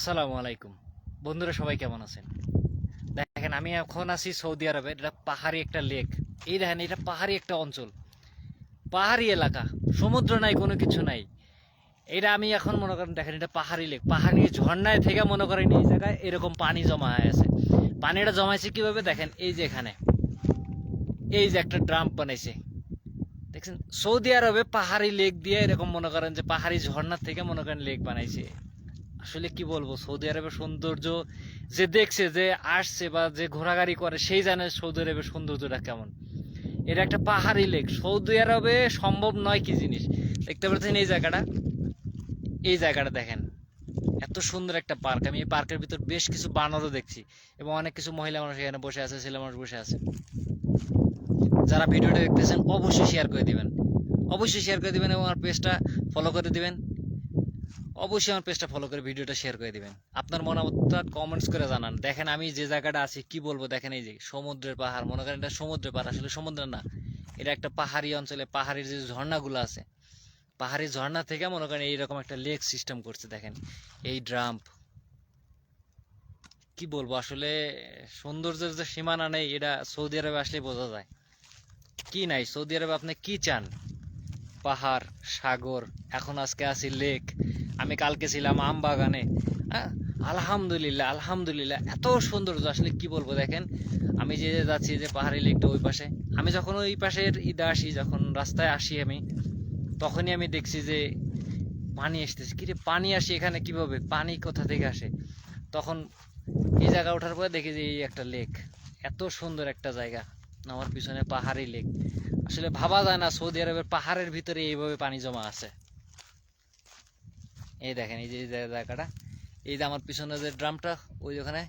আসসালামু আলাইকুম। বন্ধুরা, সবাই কেমন আছেন? দেখেন, আমি এখন আছি সৌদি আরবে। এটা পাহাড়ি একটা লেক। এই দেখেন, এটা পাহাড়ি একটা অঞ্চল। পাহাড়ি এলাকা। সমুদ্র নাই, কোনো কিছু নাই। এটা আমি এখন মনে করেন, দেখেন, এটা পাহাড়ি লেক। পাহাড়ি ঝর্ণায় থেকে মনে করেন, এই জায়গায় এরকম পানি জমা হয়ে আছে। পানিটা জমাইছে কীভাবে? দেখেন, এই যে এখানে। এই যে একটা ড্রাম বানাইছে। দেখছেন? সৌদি আরবে পাহাড়ি লেক দিয়ে এরকম মনে করেন যে পাহাড়ি ঝর্ণার থেকে মনে করেন লেক বানাইছে। আসলে কি বলব, সৌদি আরবের সৌন্দর্য যে দেখছে, যে আসছে বা যে ঘোরাঘুরি করে, সেই জানে সৌদি আরবের সৌন্দর্যটা কেমন। এটা একটা পাহাড়ি লেক। সৌদি আরবে সম্ভব নয় কি জিনিস? দেখতে পাচ্ছেন এই জায়গাটা? এই জায়গাটা দেখেন। এত সুন্দর একটা পার্ক। আমি এই পার্কের ভিতর বেশ কিছু বানরও দেখছি এবং অনেক কিছু মহিলা মানুষ এখানে বসে আছে, ছেলে মানুষ বসে আছে। যারা ভিডিওটা দেখতেছেন, অবশ্যই শেয়ার করে দিবেন। অবশ্যই শেয়ার করে দিবেন এবং আমার পেজটা ফলো করে দিবেন। অবশ্যই আমার পেজটা ফলো করে ভিডিওটা শেয়ার করে দিবেন। আপনার মতামতটা কমেন্টস করে জানান। দেখেন আমি যে জায়গাটা আছি, কি বলব? দেখেন এই যে সমুদ্রের পাহাড়, মনে করেন এটা সমুদ্রের পাহাড়। আসলে সমুদ্র না, এটা একটা পাহাড়ি অঞ্চলে, পাহাড়ির যে ঝর্ণাগুলো আছে, পাহাড়ি ঝর্ণা থেকে মনে করেন এইরকম একটা লেক সিস্টেম করছে, দেখেন। এই ড্রাম্প কি বলব? আসলে সৌন্দর্যের যে সীমানা নেই, এটা সৌদি আরবে আসলে বোঝা যায়। কি নাই? সৌদি আরবে আপনি কি চান? পাহাড়, সাগর, এখন আজকে আছি লেক, আমি কালকে ছিলাম আম বাগানে। হ্যাঁ? আলহামদুলিল্লাহ আলহামদুলিল্লাহ, এত সৌন্দর্য, আসলে কি বলব দেখেন? আমি যে যাচ্ছি, যে পাহাড়ি লেকটা ওই পাশে। আমি যখন ওই পাশের ঈদে আসি, যখন রাস্তায় আসি আমি, তখনই আমি দেখছি যে পানি আসতেছে। কিরে, পানি আসে এখানে কীভাবে? পানি কোথা থেকে আসে? তখন এই জায়গা ওঠার পরে দেখি যে এই একটা লেক। এত সুন্দর একটা জায়গা। আমার পিছনে পাহাড়ি লেক। আসলে ভাবা যায় না সৌদি আরবের পাহাড়ের ভিতরে এইভাবে পানি জমা আছে। এই দেখেন, এই যে জায়গাটা। এই যে আমার পিছনে যে ড্রামটা, ওই ওখানে।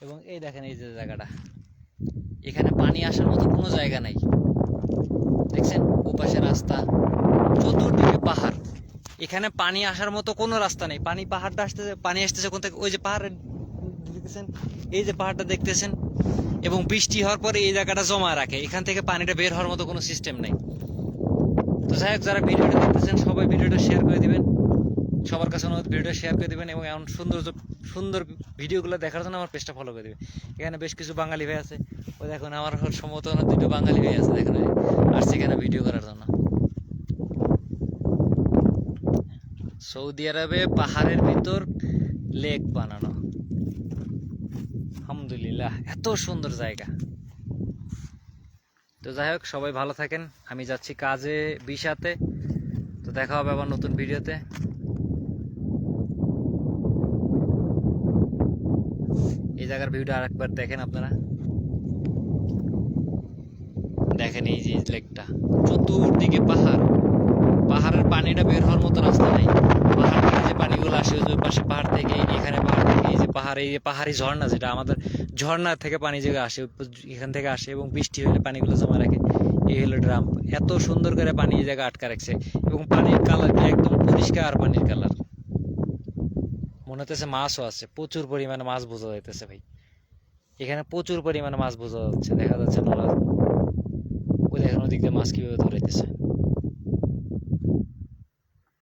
এবং এই দেখেন, এই যে জায়গাটা। এখানে পানি আসার মতো কোনো জায়গা নাই। দেখছেন? ওপাশে রাস্তা, চতুর্দিকে পাহাড়। এখানে পানি আসার মতো কোনো রাস্তা নেই। পানি পাহাড়টা আসতেছে, পানি আসতেছে কোন থেকে? ওই যে পাহাড়ের দেখতেছেন, এই যে পাহাড়টা দেখতেছেন, এবং বৃষ্টি হওয়ার পরে এই জায়গাটা জমা রাখে। এখান থেকে পানিটা বের হওয়ার মতো কোনো সিস্টেম নেই। তো যাই হোক, যারা ভিডিওটা দেখতেছেন, সবাই ভিডিওটা শেয়ার করে দিবেন। সবার কাছে অনুরোধ, ভিডিওটা শেয়ার করে দিবেন এবং এমন সুন্দর সুন্দর ভিডিওগুলো দেখার জন্য আমার পেজটা ফলো করে দিবেন। এখানে বেশ কিছু বাঙালি ভাই আছে। ওই দেখুন, আমার সম্ভবত দুটো বাঙালি ভাই আছে দেখেন আসছে এখানে ভিডিও করার জন্য। সৌদি আরবে পাহাড়ের ভিতর লেক বানানো। আলহামদুলিল্লাহ, এত সুন্দর জায়গা। তো যাই হোক, সবাই ভালো থাকেন, আমি যাচ্ছি কাজে বিশাতে তো দেখা হবে আবার নতুন ভিডিওতে। এই জায়গার ভিউটা আরেকবার দেখেন আপনারা। দেখেন এই যে লেকটা, চতুর্দিকে পাহাড়। পাহাড়ের পানিটা বের হওয়ার মতো রাস্তা নেই। পাহাড় থেকে যে পানিগুলো আসে, ওই পাশে পাহাড় থেকে পাহাড়, পাহাড়ি ঝর্ণা যেটা আমাদের ঝর্ণার থেকে পানি যে আসে এখান থেকে আসে এবং বৃষ্টি হলে পানিগুলো জমা রাখে, এই হলো ড্রাম। এত সুন্দর করে পানি এই জায়গায় আটকা রাখছে এবং পানির কালারটা একদম পরিষ্কার পানির কালার মনে হতেছে মাছও আছে, প্রচুর পরিমাণে মাছ বোঝা যাইতেছে ভাই। এখানে প্রচুর পরিমাণে মাছ বোঝা যাচ্ছে, দেখা যাচ্ছে নলা ওই দেখেন ওদিক দিয়ে মাছ কীভাবে ধরাইতেছে।